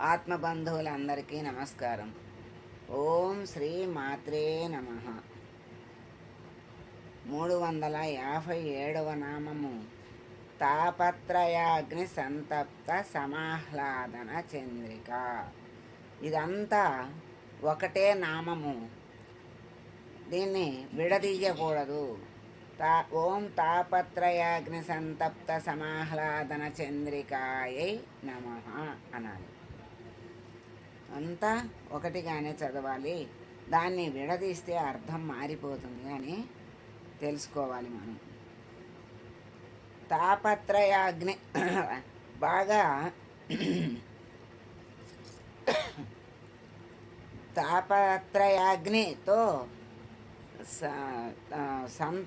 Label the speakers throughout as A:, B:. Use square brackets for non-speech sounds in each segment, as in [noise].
A: ఆత్మబంధువులందరికీ నమస్కారం. ఓం శ్రీ మాత్రే నమ. మూడు వందల యాభై ఏడవ నామము. తాపత్రయాగ్ని సంతప్త సమాహ్లాదన చంద్రిక. ఇదంతా ఒకటే నామము. దీన్ని విడదీయకూడదు. తా ఓం తాపత్రయాగ్ని సంతప్త సమాహ్లాదన చంద్రికాయై నమ అనాలి. అంతా ఒకటిగానే చదవాలి. దాన్ని విడదీస్తే అర్థం మారిపోతుంది అని తెలుసుకోవాలి మనం. తాపత్రయాగ్ని [coughs] బాగా [coughs] తాపత్రయాగ్నితో స- సం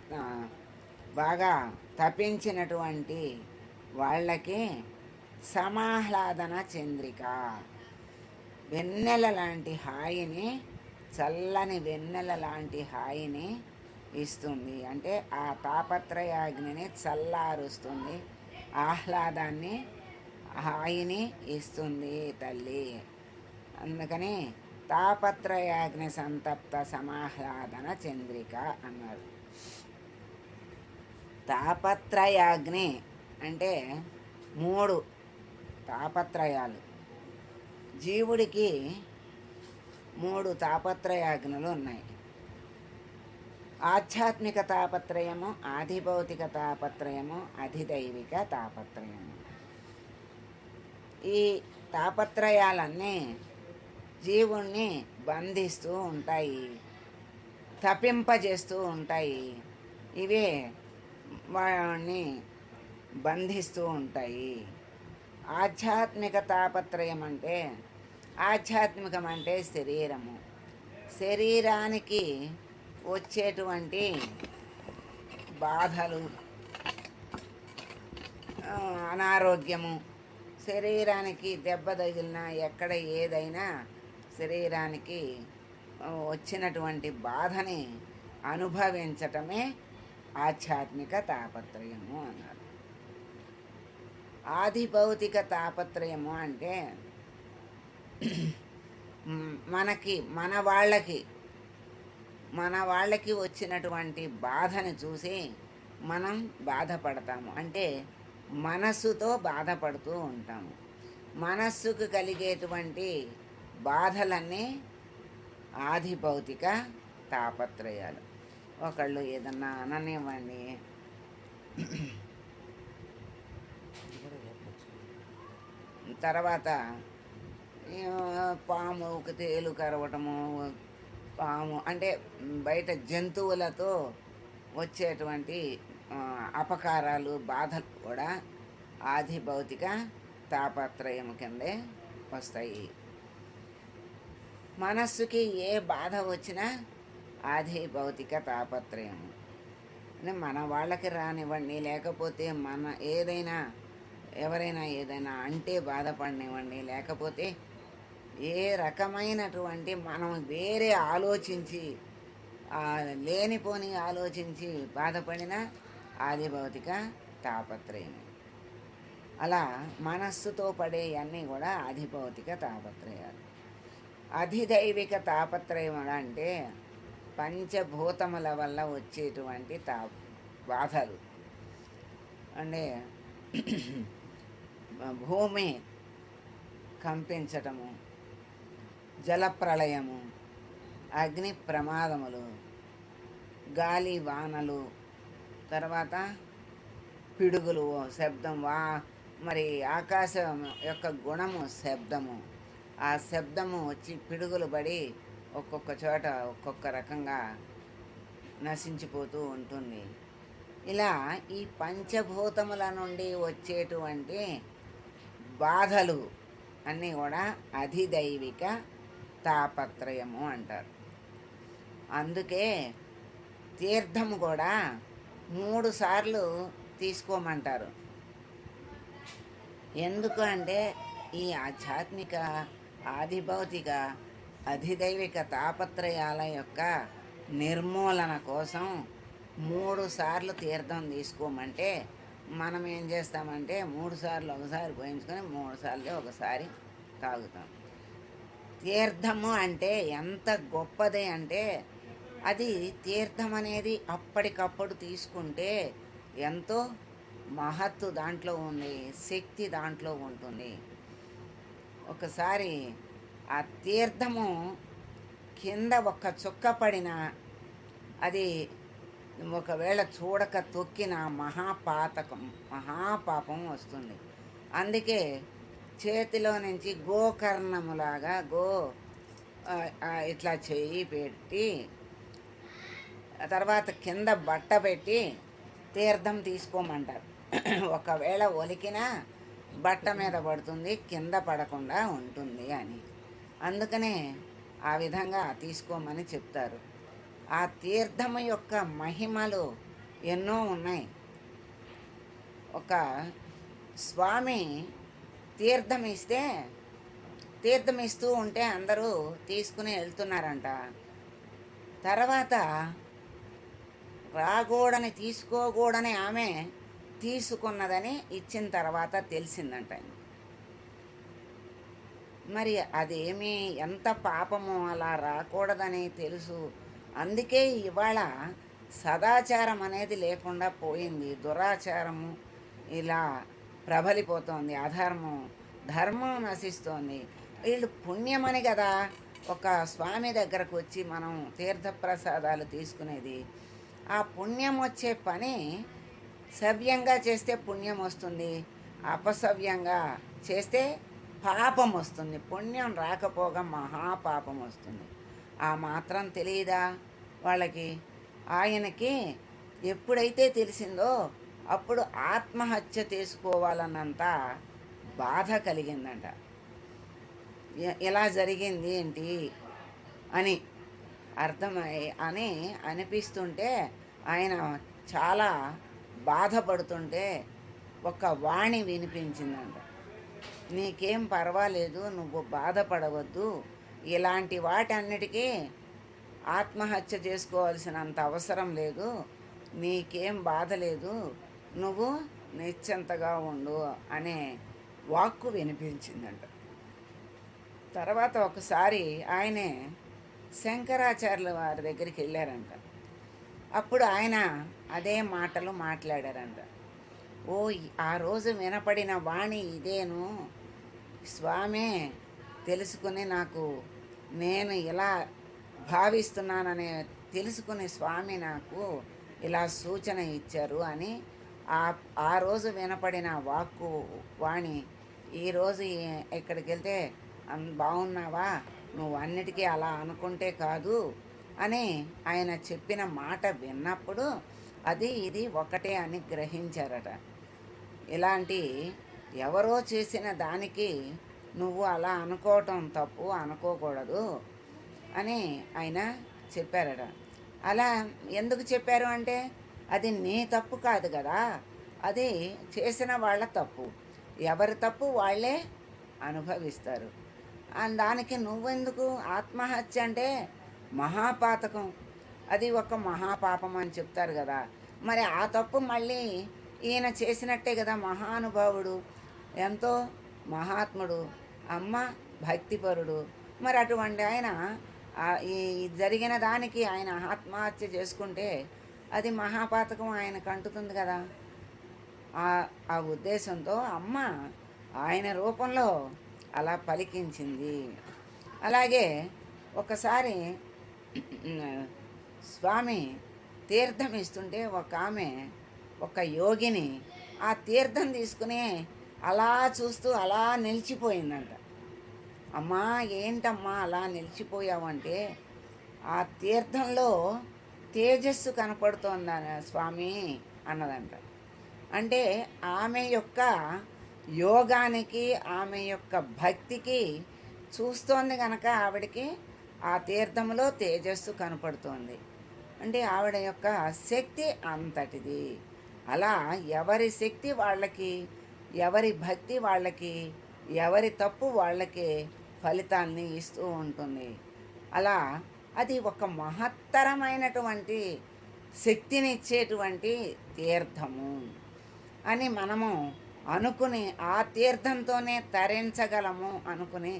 A: బాగా తపించినటువంటి వాళ్ళకి సమాహ్లాదన చంద్రిక. వెన్నెల లాంటి హాయిని చల్లని వెన్నెల లాంటి హాయిని ఇస్తుంది. అంటే ఆ తాపత్రయాగ్నిని చల్లారుస్తుంది. ఆహ్లాదాన్ని హాయిని ఇస్తుంది తల్లి. అందుకని తాపత్రయాగ్ని సంతప్త సమాహ్లాదన చంద్రిక అన్నారు. తాపత్రయాగ్ని అంటే మూడు తాపత్రయాలు. జీవుడికి మూడు తాపత్రయాజ్ఞలు ఉన్నాయి. ఆధ్యాత్మిక తాపత్రయము ఆధిభౌతిక తాపత్రయము అధిదైవిక తాపత్రయము. ఈ తాపత్రయాలన్నీ జీవుణ్ణి బంధిస్తూ ఉంటాయి తపింపజేస్తూ ఉంటాయి. ఇవే వాడిని బంధిస్తూ ఉంటాయి. ఆధ్యాత్మిక తాపత్రయం అంటే ఆధ్యాత్మికం అంటే శరీరము. శరీరానికి వచ్చేటువంటి బాధలు అనారోగ్యము శరీరానికి దెబ్బ తగిలినా ఎక్కడ ఏదైనా శరీరానికి వచ్చినటువంటి బాధని అనుభవించటమే ఆధ్యాత్మిక తాపత్రయము అన్నారు. ఆది భౌతిక తాపత్రయము అంటే మనకి మన వాళ్ళకి మన వాళ్ళకి వచ్చినటువంటి బాధని చూసి మనం బాధపడతాము. అంటే మనస్సుతో బాధపడుతూ ఉంటాము. మనస్సుకు కలిగేటువంటి బాధలన్నీ ఆది భౌతిక తాపత్రయాలు. ఒకళ్ళు ఏదన్నా అననివ్వండి. తర్వాత పాము ఒక తేలు కరవటము పాము అంటే బయట జంతువులతో వచ్చేటువంటి అపకారాలు బాధలు కూడా ఆది భౌతిక తాపత్రయం కిందే వస్తాయి. మనస్సుకి ఏ బాధ వచ్చినా ఆది భౌతిక తాపత్రయం అంటే మన వాళ్ళకి రానివ్వండి లేకపోతే మన ఏదైనా ఎవరైనా ఏదైనా అంటే బాధపడనివ్వండి. లేకపోతే ఏ రకమైనటువంటి మనం వేరే ఆలోచించి లేనిపోని ఆలోచించి బాధపడినా ఆది భౌతిక తాపత్రయం. అలా మనస్సుతో పడేయన్నీ కూడా అధిభౌతిక తాపత్రయాలు. అధిదైవిక తాపత్రయం అంటే పంచభూతముల వల్ల వచ్చేటువంటి తా బాధలు. అంటే భూమి కంపించటము జలప్రళయము అగ్ని ప్రమాదములు గాలి వానలు తర్వాత పిడుగులు శబ్దం వా మరి ఆకాశం యొక్క గుణము శబ్దము. ఆ శబ్దము వచ్చి పిడుగులు పడి ఒక్కొక్క చోట ఒక్కొక్క రకంగా నశించిపోతూ ఉంటుంది. ఇలా ఈ పంచభూతముల నుండి వచ్చేటువంటి బాధలు అన్నీ కూడా అధిదైవిక తాపత్రయము అంటారు. అందుకే తీర్థము కూడా మూడు సార్లు తీసుకోమంటారు. ఎందుకు అంటే ఈ ఆధ్యాత్మిక ఆదిభౌతిక అధిదైవిక తాపత్రయాల యొక్క నిర్మూలన కోసం మూడు సార్లు తీర్థం తీసుకోమంటే మనం ఏం చేస్తామంటే మూడు సార్లు ఒకసారి పోయించుకొని మూడు సార్లు ఒకసారి తాగుతాం. తీర్థము అంటే ఎంత గొప్పది అంటే అది తీర్థం అనేది అప్పటికప్పుడు తీసుకుంటే ఎంతో మహత్తు దాంట్లో ఉంది శక్తి దాంట్లో ఉంటుంది. ఒకసారి ఆ తీర్థము కింద ఒక్క చుక్క పడిన అది ఒకవేళ చూడక తొక్కిన మహాపాతకం మహాపాపం వస్తుంది. అందుకే చేతిలో నుంచి గోకర్ణములాగా గో ఇట్లా చేయి పెట్టి తర్వాత కింద బట్ట పెట్టి తీర్థం తీసుకోమంటారు. ఒకవేళ ఒలికినా బట్ట మీద పడుతుంది కింద పడకుండా ఉంటుంది అని. అందుకనే ఆ విధంగా తీసుకోమని చెప్తారు. ఆ తీర్థము యొక్క మహిమలు ఎన్నో ఉన్నాయి. ఒక స్వామి తీర్థం ఇస్తే తీర్థం ఇస్తూ ఉంటే అందరూ తీసుకుని వెళ్తున్నారంట. తర్వాత రాకూడని తీసుకోకూడని ఆమె తీసుకున్నదని ఇచ్చిన తర్వాత తెలిసిందంట మరి అదేమి ఎంత పాపమో అలా రాకూడదని తెలుసు. అందుకే ఇవాళ సదాచారం అనేది లేకుండా పోయింది. దురాచారము ఇలా ప్రబలిపోతోంది. అధర్మం ధర్మం నశిస్తోంది. వీళ్ళు పుణ్యమని కదా ఒక స్వామి దగ్గరకు వచ్చి మనం తీర్థప్రసాదాలు తీసుకునేది. ఆ పుణ్యం వచ్చే పని సవ్యంగా చేస్తే పుణ్యం వస్తుంది. అపసవ్యంగా చేస్తే పాపం వస్తుంది. పుణ్యం రాకపోగా మహాపాపం వస్తుంది. ఆ మాత్రం తెలియదా వాళ్ళకి ఆయనకి ఎప్పుడైతే తెలిసిందో అప్పుడు ఆత్మహత్య చేసుకోవాలన్నంత బాధ కలిగిందంట. ఎలా జరిగింది ఏంటి? అని అర్థమై అని అనిపిస్తుంటే ఆయన చాలా బాధపడుతుంటే ఒక వాణి వినిపించిందంట. నీకేం పర్వాలేదు నువ్వు బాధపడవద్దు ఇలాంటి వాటన్నిటికీ ఆత్మహత్య చేసుకోవాల్సినంత అవసరం లేదు. నీకేం బాధ లేదు. నువ్వు నిశ్చింతగా ఉండు అనే వాక్కు వినిపించిందంట. తర్వాత ఒకసారి ఆయనే శంకరాచార్యుల వారి దగ్గరికి వెళ్ళారంట. అప్పుడు ఆయన అదే మాటలు మాట్లాడారంట. ఓ ఆ రోజు వినపడిన వాణి ఇదేను. స్వామే తెలుసుకుని నాకు నేను ఇలా భావిస్తున్నాననే తెలుసుకుని స్వామి నాకు ఇలా సూచన ఇచ్చారు అని ఆ ఆ రోజు వినపడిన వాక్కు వాణి ఈరోజు ఎక్కడికి వెళ్తే బాగున్నావా నువ్వు అన్నిటికీ అలా అనుకుంటే కాదు అని ఆయన చెప్పిన మాట విన్నప్పుడు అది ఇది ఒకటే అని గ్రహించారట. ఇలాంటి ఎవరో చేసిన దానికి నువ్వు అలా అనుకోవటం తప్పు అనుకోకూడదు అని ఆయన చెప్పారట. అలా ఎందుకు చెప్పారు అంటే అది నీ తప్పు కాదు కదా అది చేసిన వాళ్ళ తప్పు. ఎవరి తప్పు వాళ్ళే అనుభవిస్తారు. దానికి నువ్వెందుకు ఆత్మహత్య అంటే మహాపాతకం. అది ఒక మహాపాపం అని చెప్తారు కదా. మరి ఆ తప్పు మళ్ళీ ఈయన చేసినట్టే కదా మహానుభావుడు ఎంతో మహాత్ముడు. అమ్మ భక్తిపరుడు. మరి అటువంటి ఆయన ఈ జరిగిన దానికి ఆయన ఆత్మహత్య చేసుకుంటే అది మహాపాతకం ఆయన కంటుతుంది కదా. ఆ- ఆ ఉద్దేశంతో అమ్మ ఆయన రూపంలో అలా పలికించింది. అలాగే ఒకసారి స్వామి తీర్థం ఇస్తుంటే ఒక ఆమె ఒక యోగిని ఆ తీర్థం తీసుకుని అలా చూస్తూ అలా నిలిచిపోయిందంట. అమ్మా ఏంటమ్మా అలా నిలిచిపోయావంటే? ఆ తీర్థంలో తేజస్సు కనపడుతోంది స్వామి అన్నదంట. అంటే ఆమె యొక్క యోగానికి ఆమె యొక్క భక్తికి చూస్తోంది కనుక ఆవిడకి ఆ తీర్థంలో తేజస్సు కనపడుతోంది. అంటే ఆవిడ యొక్క శక్తి అంతటిది. అలా ఎవరి శక్తి వాళ్ళకి ఎవరి భక్తి వాళ్ళకి ఎవరి తప్పు వాళ్ళకి ఫలితాన్ని ఇస్తూ ఉంటుంది. అలా అది ఒక మహత్తరమైనటువంటి శక్తిని ఇచ్చేటువంటి తీర్థము అని మనము అనుకుని ఆ తీర్థంతోనే తరించగలము అనుకుని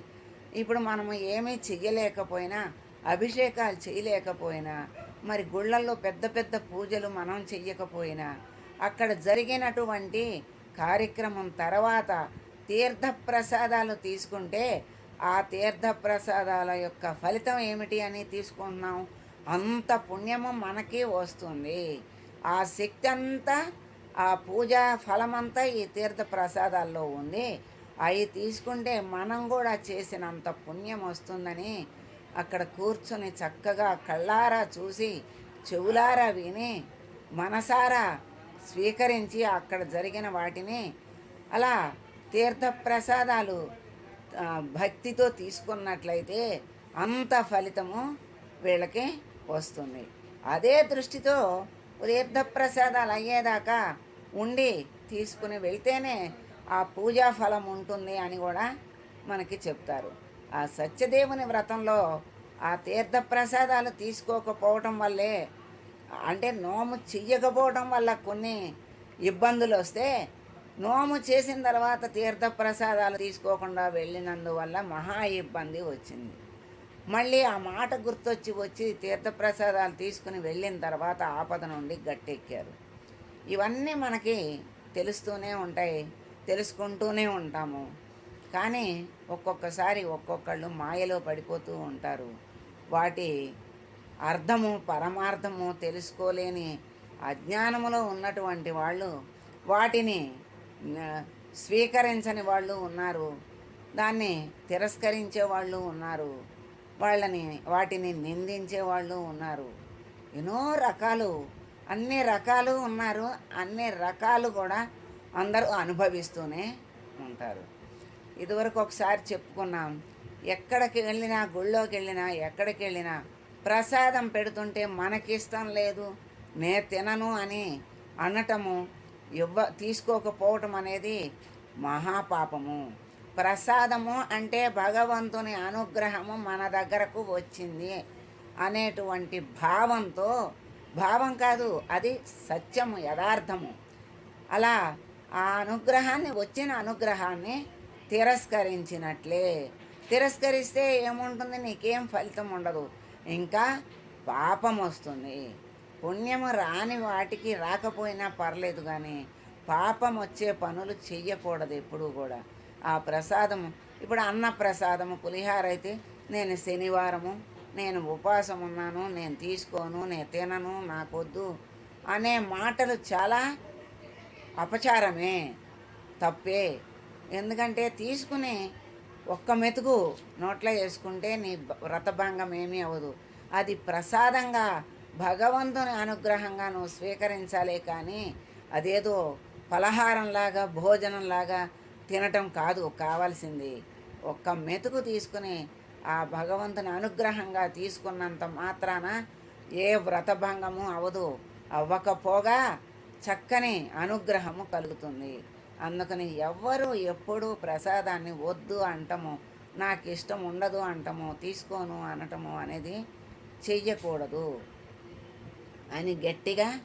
A: ఇప్పుడు మనము ఏమీ చెయ్యలేకపోయినా అభిషేకాలు చేయలేకపోయినా మరి గుళ్ళల్లో పెద్ద పెద్ద పూజలు మనం చెయ్యకపోయినా అక్కడ జరిగినటువంటి కార్యక్రమం తర్వాత తీర్థ ప్రసాదాలు తీసుకుంటే ఆ తీర్థ ప్రసాదాల యొక్క ఫలితం ఏమిటి అని తీసుకుంటున్నాం. అంత పుణ్యము మనకి వస్తుంది. ఆ శక్తి అంతా ఆ పూజా ఫలమంతా ఈ తీర్థ ప్రసాదాల్లో ఉంది. అవి తీసుకుంటే మనం కూడా చేసినంత పుణ్యం వస్తుందని అక్కడ కూర్చొని చక్కగా కళ్ళారా చూసి చెవులారా విని మనసారా స్వీకరించి అక్కడ జరిగిన వాటిని అలా తీర్థ ప్రసాదాలు భక్తితో తీసుకున్నట్లయితే అంత ఫలితము వీళ్ళకి వస్తుంది. అదే దృష్టితో తీర్థ ప్రసాదాలు అయ్యేదాకా ఉండి తీసుకుని వెళ్తేనే ఆ పూజా ఫలం ఉంటుంది అని కూడా మనకి చెప్తారు. ఆ సత్యదేవుని వ్రతంలో ఆ తీర్థ ప్రసాదాలు తీసుకోకపోవటం వల్లే అంటే నోము చెయ్యకపోవడం వల్ల కొన్ని ఇబ్బందులు వస్తే నోము చేసిన తర్వాత తీర్థ ప్రసాదాలు తీసుకోకుండా వెళ్ళినందువల్ల మహా ఇబ్బంది వచ్చింది. మళ్ళీ ఆ మాట గుర్తొచ్చి వచ్చి తీర్థప్రసాదాలు తీసుకుని వెళ్ళిన తర్వాత ఆపద నుండి గట్టెక్కారు. ఇవన్నీ మనకి తెలుస్తూనే ఉంటాయి తెలుసుకుంటూనే ఉంటాము. కానీ ఒక్కొక్కసారి ఒక్కొక్కళ్ళు మాయలో పడిపోతూ ఉంటారు. వాటి అర్థము పరమార్థము తెలుసుకోలేని అజ్ఞానములో ఉన్నటువంటి వాళ్ళు వాటిని స్వీకరించని వాళ్ళు ఉన్నారు. దాన్ని తిరస్కరించే వాళ్ళు ఉన్నారు. వాళ్ళని వాటిని నిందించే వాళ్ళు ఉన్నారు. ఎన్నో రకాలు అన్ని రకాలు ఉన్నారు. అన్ని రకాలు కూడా అందరూ అనుభవిస్తూనే ఉంటారు. ఇదివరకు ఒకసారి చెప్పుకున్నాం ఎక్కడికి వెళ్ళినా గుళ్ళోకి వెళ్ళినా ఎక్కడికి వెళ్ళినా ప్రసాదం పెడుతుంటే మనకిష్టం లేదు నే తినను అని అనటము ఇవ్వ తీసుకోకపోవటం అనేది మహాపాపము. ప్రసాదము అంటే భగవంతుని అనుగ్రహము మన దగ్గరకు వచ్చింది అనేటువంటి భావంతో భావం కాదు అది సత్యము యథార్థము. అలా ఆ అనుగ్రహాన్ని వచ్చిన అనుగ్రహాన్ని తిరస్కరించినట్లే. తిరస్కరిస్తే ఏముంటుంది? నీకేం ఫలితం ఉండదు. ఇంకా పాపం వస్తుంది. పుణ్యము రాని వాటికి రాకపోయినా పర్లేదు కానీ పాపం వచ్చే పనులు చెయ్యకూడదు ఎప్పుడూ కూడా. ఆ ప్రసాదము ఇప్పుడు అన్న ప్రసాదము పులిహార అయితే నేను శనివారము నేను ఉపవాసం ఉన్నాను నేను తీసుకోను నేను తినను నాకొద్దు అనే మాటలు చాలా అపచారమే తప్పే. ఎందుకంటే తీసుకుని ఒక్క మెతుకు నోట్లో వేసుకుంటే నీ వ్రతభంగం ఏమీ అవ్వదు. అది ప్రసాదంగా భగవంతుని అనుగ్రహంగా నువ్వు స్వీకరించాలే కానీ అదేదో పలహారంలాగా భోజనంలాగా తినటం కాదు. కావాల్సింది ఒక్క మెతుకు తీసుకుని ఆ భగవంతుని అనుగ్రహంగా తీసుకున్నంత మాత్రాన ఏ వ్రతభంగము అవదు. అవ్వకపోగా చక్కని అనుగ్రహము కలుగుతుంది. అందుకని ఎవ్వరూ ఎప్పుడూ ప్రసాదాన్ని వద్దు అంటము నాకు ఇష్టం ఉండదు అంటము తీసుకోను అనటము అనేది చెయ్యకూడదు. అని గట్టిగా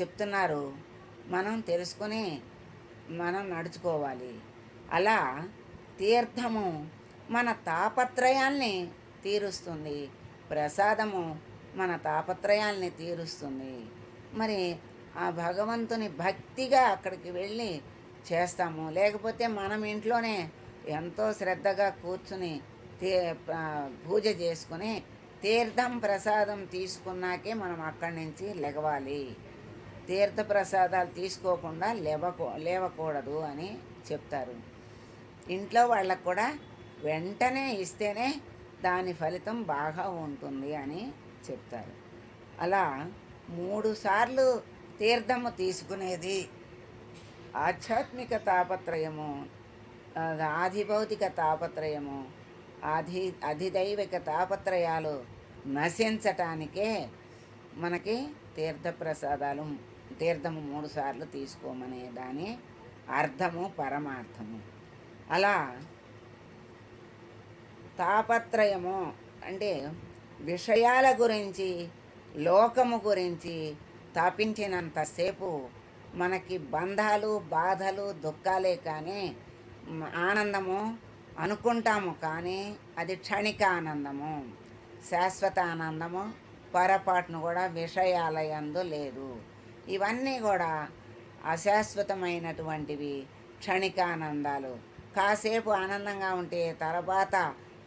A: చెప్తున్నారు. మనం తెలుసుకొని మనం నడుచుకోవాలి. అలా తీర్థము మన తాపత్రయాల్ని తీరుస్తుంది. ప్రసాదము మన తాపత్రయాల్ని తీరుస్తుంది. మరి ఆ భగవంతుని భక్తిగా అక్కడికి వెళ్ళి చేస్తాము. లేకపోతే మనం ఇంట్లోనే ఎంతో శ్రద్ధగా కూర్చుని పూజ చేసుకుని తీర్థం ప్రసాదం తీసుకున్నాకే మనం అక్కడి నుంచి లెగవాలి తీర్థ ప్రసాదాలు తీసుకోకుండా లేవకూ లేవకూడదు అని చెప్తారు. ఇంట్లో వాళ్ళకు కూడా వెంటనే ఇస్తేనే దాని ఫలితం బాగా ఉంటుంది అని చెప్తారు. అలా మూడు సార్లు తీర్థము తీసుకునేది ఆధ్యాత్మిక తాపత్రయము ఆధిభౌతిక తాపత్రయము అధి అధిదైవిక తాపత్రయాలు నశించటానికే మనకి తీర్థప్రసాదాలు తీర్థము మూడుసార్లు తీసుకోమనే దాని అర్థము పరమార్థము. అలా తాపత్రయము అంటే విషయాల గురించి లోకము గురించి తపించినంతసేపు మనకి బంధాలు బాధలు దుఃఖాలే కానీ ఆనందము అనుకుంటాము కానీ అది క్షణిక ఆనందము శాశ్వత ఆనందము పొరపాటును కూడా విషయాలయందు లేదు. ఇవన్నీ కూడా అశాశ్వతమైనటువంటివి క్షణికానందాలు. కాసేపు ఆనందంగా ఉంటే తర్వాత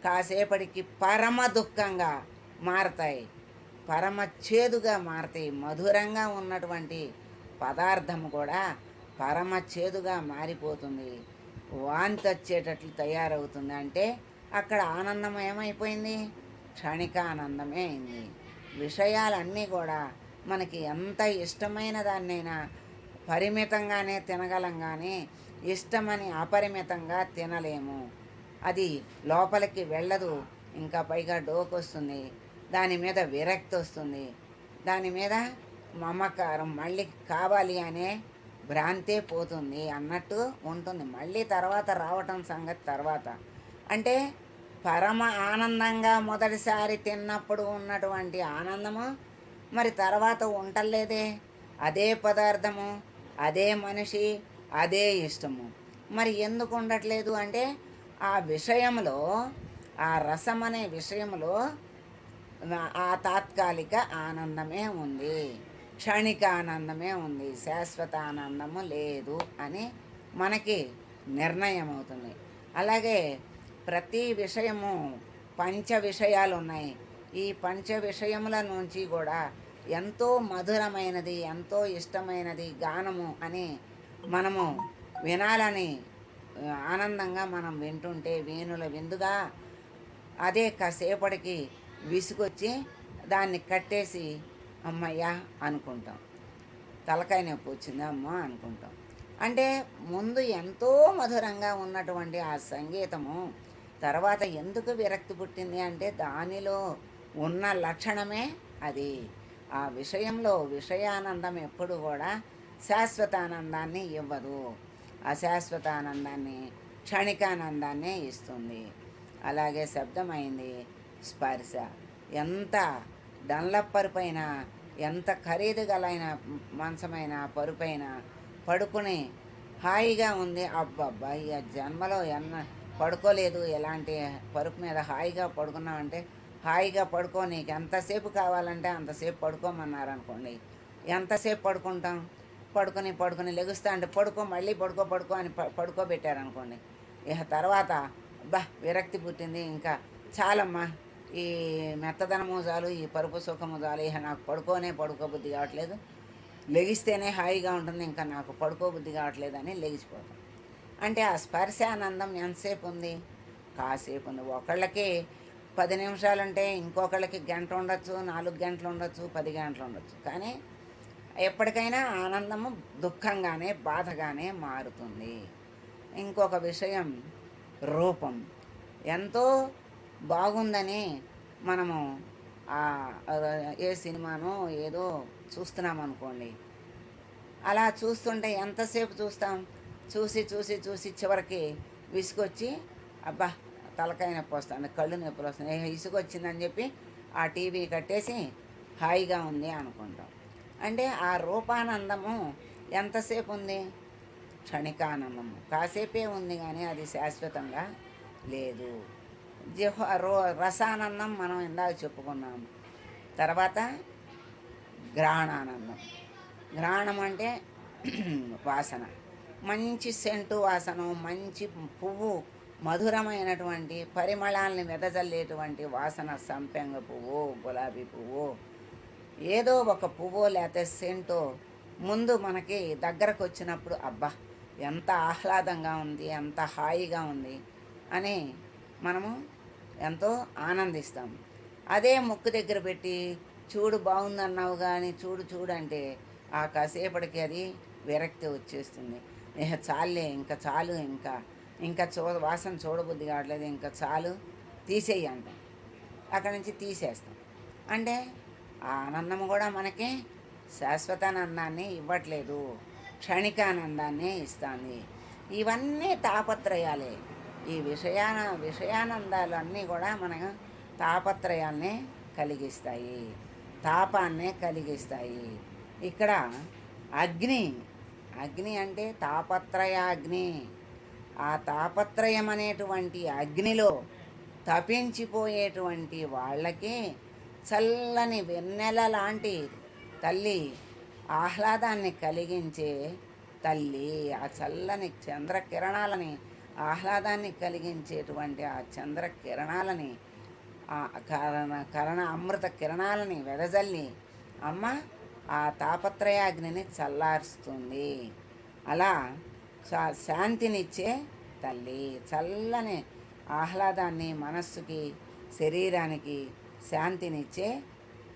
A: కాసేపటికి పరమ దుఃఖంగా మారతాయి. పరమ చేదుగా మారతాయి. మధురంగా ఉన్నటువంటి పదార్థం కూడా పరమ చేదుగా మారిపోతుంది. వాంతి వచ్చేటట్లు తయారవుతుంది. అంటే అక్కడ ఆనందం ఏమైపోయింది క్షణిక ఆనందమే అయింది. విషయాలన్నీ కూడా మనకి ఎంత ఇష్టమైన దాన్నైనా పరిమితంగానే తినగలం కానీ ఇష్టమని అపరిమితంగా తినలేము. అది లోపలికి వెళ్ళదు. ఇంకా పైగా డోకు వస్తుంది దాని మీద విరక్తి వస్తుంది దాని మీద మమకారం మళ్ళీ కావాలి అనే భ్రాంతే పోతుంది అన్నట్టు ఉంటుంది. మళ్ళీ తర్వాత రావటం సంగతి తర్వాత. అంటే పరమ ఆనందంగా మొదటిసారి తిన్నప్పుడు ఉన్నటువంటి ఆనందము మరి తర్వాత ఉండలేదే? అదే పదార్థము అదే మనిషి అదే ఇష్టము. మరి ఎందుకు ఉండట్లేదు అంటే ఆ విషయంలో ఆ రసం అనే విషయంలో ఆ తాత్కాలిక ఆనందమే ఉంది. క్షణిక ఆనందమే ఉంది. శాశ్వత ఆనందము లేదు అని మనకి నిర్ణయం అవుతుంది అలాగే ప్రతి విషయము పంచ విషయాలు ఉన్నాయి. ఈ పంచ విషయముల నుంచి కూడా ఎంతో మధురమైనది ఎంతో ఇష్టమైనది గానము అని మనము వినాలని ఆనందంగా మనం వింటుంటే వేణుల విందుగా అదే కాసేపటికి విసుగొచ్చి దాన్ని కట్టేసి అమ్మయ్యా అనుకుంటాం. తలకాయ నొప్పి వచ్చిందా అమ్మ అనుకుంటాం. అంటే ముందు ఎంతో మధురంగా ఉన్నటువంటి ఆ సంగీతము తర్వాత ఎందుకు విరక్తి పుట్టింది అంటే దానిలో ఉన్న లక్షణమే అది. ఆ విషయంలో విషయానందం ఎప్పుడు కూడా శాశ్వతానందాన్ని ఇవ్వదు. అశాశ్వతానందాన్ని క్షణికానందాన్నే క్షణికానందాన్ని ఇస్తుంది. అలాగే శబ్దమైంది స్పర్శ. ఎంత డన్లప్పర్ పైన ఎంత ఖరీదు గలైన మంచమైన పరుపైన పడుకుని హాయిగా ఉంది. అబ్బబ్బా ఈ జన్మలో ఎన్న పడుకోలేదు. ఎలాంటి పరుపు మీద హాయిగా పడుకున్నామంటే హాయిగా పడుకో. నీకు ఎంతసేపు కావాలంటే అంతసేపు పడుకోమన్నారు అనుకోండి ఎంతసేపు పడుకుంటాం? పడుకొని పడుకొని లెగుస్తా అంటే పడుకో మళ్ళీ పడుకో పడుకో అని పడుకోబెట్టారనుకోండి. ఇక తర్వాత బా విరక్తి పుట్టింది. ఇంకా చాలమ్మా ఈ మెత్తదనము చాలు ఈ పరుపు సుఖము చాలు ఇక నాకు పడుకోనే పడుకోబుద్ధి కావట్లేదు. లెగిస్తేనే హాయిగా ఉంటుంది ఇంకా నాకు పడుకోబుద్ధి కావట్లేదు అని లెగిసిపోతాం. అంటే ఆ స్పర్శ ఆనందం ఎంతసేపు ఉంది? కాసేపు ఉంది. ఒకళ్ళకి పది నిమిషాలు ఉంటే ఇంకొకళ్ళకి గంట ఉండొచ్చు నాలుగు గంటలు ఉండొచ్చు పది గంటలు ఉండొచ్చు. కానీ ఎప్పటికైనా ఆనందము దుఃఖంగానే బాధగానే మారుతుంది. ఇంకొక విషయం రూపం. ఎంతో బాగుందని మనము ఆ, ఏ సినిమానో ఏదో చూస్తున్నాం అనుకోండి. అలా చూస్తుంటే ఎంతసేపు చూస్తాం? చూసి చూసి చూసి చివరికి విసుగొచ్చి అబ్బా తలకాయ నొప్పి వస్తుంది కళ్ళు నొప్పులు వస్తుంది ఏ ఇసుగు వచ్చిందని చెప్పి ఆ టీవీ కట్టేసి హాయిగా ఉంది అనుకుంటాం. అంటే ఆ రూపానందము ఎంతసేపు ఉంది? క్షణికానందము. కాసేపే ఉంది కానీ అది శాశ్వతంగా లేదు. జిహ్వ రో రసానందం మనం ఇందాక చెప్పుకున్నాము తర్వాత గ్రహణానందం గ్రహణం అంటే [clears throat] వాసన. మంచి సెంటు వాసన మంచి పువ్వు మధురమైనటువంటి పరిమళాలని వెదజల్లేటువంటి వాసన సంపెంగ పువ్వు గులాబీ పువ్వు ఏదో ఒక పువ్వు లేకపోతే సెంటో ముందు మనకి దగ్గరకు వచ్చినప్పుడు అబ్బా ఎంత ఆహ్లాదంగా ఉంది ఎంత హాయిగా ఉంది అని మనము ఎంతో ఆనందిస్తాం. అదే ముక్కు దగ్గర పెట్టి చూడు బాగుందన్నావు కానీ చూడు చూడు అంటే ఆ కాసేపటికి అది విరక్తి వచ్చేస్తుంది. ఇక చాలే ఇంకా చాలు ఇంకా ఇంకా చూ వాసన చూడబుద్ధి కావట్లేదు ఇంకా చాలు తీసేయి అంటాం. అక్కడి నుంచి తీసేస్తాం. అంటే ఆ ఆనందం కూడా మనకి శాశ్వతానందాన్ని ఇవ్వట్లేదు. క్షణికానందాన్ని ఇస్తుంది. ఇవన్నీ తాపత్రయాలే. ఈ విషయాన విషయానందాలు అన్నీ కూడా మన తాపత్రయాల్ని కలిగిస్తాయి. తాపాన్నే కలిగిస్తాయి. ఇక్కడ అగ్ని అగ్ని అంటే తాపత్రయాగ్ని. ఆ తాపత్రయం అనేటువంటి అగ్నిలో తపించిపోయేటువంటి వాళ్ళకి చల్లని వెన్నెల లాంటి తల్లి ఆహ్లాదాన్ని కలిగించే తల్లి ఆ చల్లని చంద్రకిరణాలని ఆహ్లాదాన్ని కలిగించేటువంటి ఆ చంద్ర కిరణాలని ఆ కరణ కరణ అమృత కిరణాలని వెదజల్లి అమ్మ ఆ తాపత్రయాగ్నిని చల్లారుస్తుంది. అలా శాంతినిచ్చే తల్లి చల్లని ఆహ్లాదాన్ని మనస్సుకి శరీరానికి శాంతినిచ్చే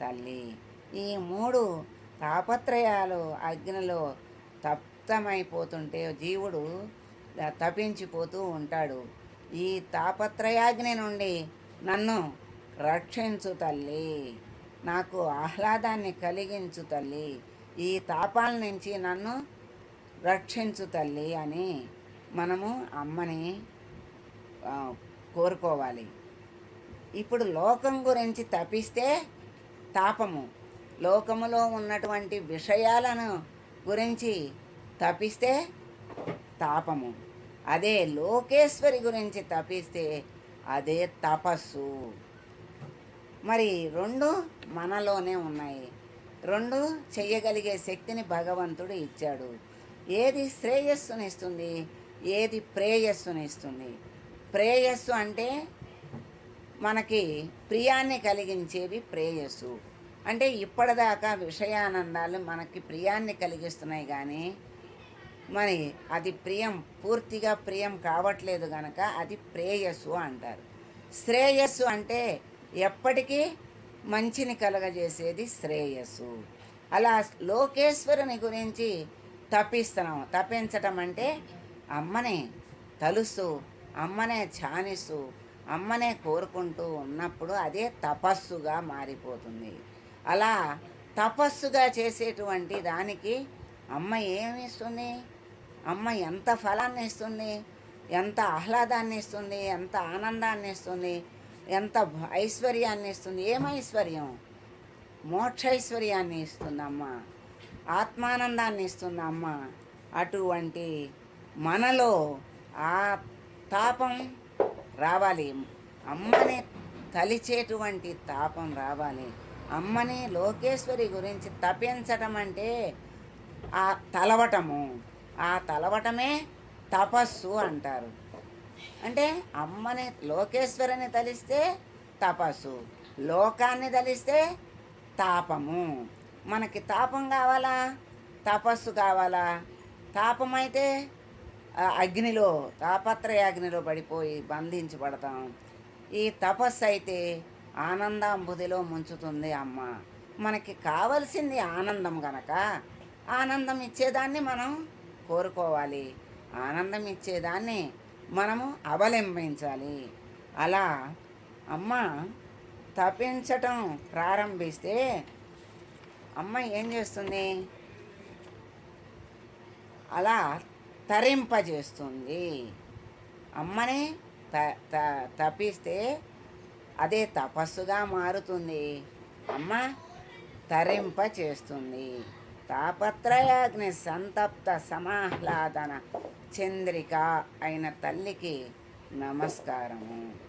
A: తల్లి. ఈ మూడు తాపత్రయాలు అగ్నిలో తప్తమైపోతుంటే జీవుడు తపించిపోతూ ఉంటాడు. ఈ తాపత్రయాగ్ని నుండి నన్ను రక్షించు తల్లి. నాకు ఆహ్లాదాన్ని కలిగించు తల్లి. ఈ తాపాల నుంచి నన్ను రక్షించు తల్లి అని మనము అమ్మని కోరుకోవాలి. ఇప్పుడు లోకం గురించి తపిస్తే తాపము. లోకములో ఉన్నటువంటి విషయాలను గురించి తపిస్తే తాపము. అదే లోకేశ్వరి గురించి తపిస్తే అదే తపస్సు. మరి రెండు మనలోనే ఉన్నాయి. రెండు చెయ్యగలిగే శక్తిని భగవంతుడు ఇచ్చాడు. ఏది శ్రేయస్సునిస్తుంది ఏది ప్రేయస్సునిస్తుంది? ప్రేయస్సు అంటే మనకి ప్రియాన్ని కలిగించేవి ప్రేయస్సు. అంటే ఇప్పటిదాకా విషయానందాలు మనకి ప్రియాన్ని కలిగిస్తున్నాయి కానీ మరి అది ప్రియం పూర్తిగా ప్రియం కావట్లేదు గనక అది ప్రేయస్సు అంటారు. శ్రేయస్సు అంటే ఎప్పటికీ మంచిని కలగజేసేది శ్రేయస్సు. అలా లోకేశ్వరుని గురించి తప్పిస్తున్నాం తప్పించటం అంటే అమ్మనే తలుస్తూ అమ్మనే ధ్యానిస్తూ అమ్మనే కోరుకుంటూ ఉన్నప్పుడు అదే తపస్సుగా మారిపోతుంది. అలా తపస్సుగా చేసేటువంటి దానికి అమ్మ ఏమిస్తుంది? అమ్మ ఎంత ఫలాన్ని ఇస్తుంది ఎంత ఆహ్లాదాన్ని ఇస్తుంది ఎంత ఆనందాన్ని ఇస్తుంది ఎంత ఐశ్వర్యాన్ని ఇస్తుంది ఏం ఐశ్వర్యం? మోక్షైశ్వర్యాన్ని ఇస్తుంది అమ్మ ఆత్మానందాన్ని ఇస్తుంది అమ్మ అటువంటి మనలో ఆ తాపం రావాలి. అమ్మని తలిచేటువంటి తాపం రావాలి. అమ్మని లోకేశ్వరి గురించి తపించటం అంటే ఆ తలవటము. ఆ తలవటమే తపస్సు అంటారు. అంటే అమ్మని లోకేశ్వరిని తలిస్తే తపస్సు లోకాన్ని తలిస్తే తాపము. మనకి తాపం కావాలా? తపస్సు కావాలా? తాపం అయితే అగ్నిలో తాపత్రయ అగ్నిలో పడిపోయి బంధించబడతాం. ఈ తపస్సు అయితే ఆనందాంబుదిలో ముంచుతుంది అమ్మ. మనకి కావలసింది ఆనందం గనక. ఆనందం ఇచ్చేదాన్ని మనం కోరుకోవాలి. ఆనందం ఇచ్చేదాన్ని మనము అవలంబించాలి. అలా అమ్మ తపించటం ప్రారంభిస్తే అమ్మ ఏం చేస్తుంది? అలా తరింపజేస్తుంది. అమ్మని త త తప్పిస్తే అదే తపస్సుగా మారుతుంది. అమ్మ తరింప చేస్తుంది తాపత్రయాగ్ని సంతప్త సమాహ్లాదన చంద్రిక అయిన తల్లికి నమస్కారము.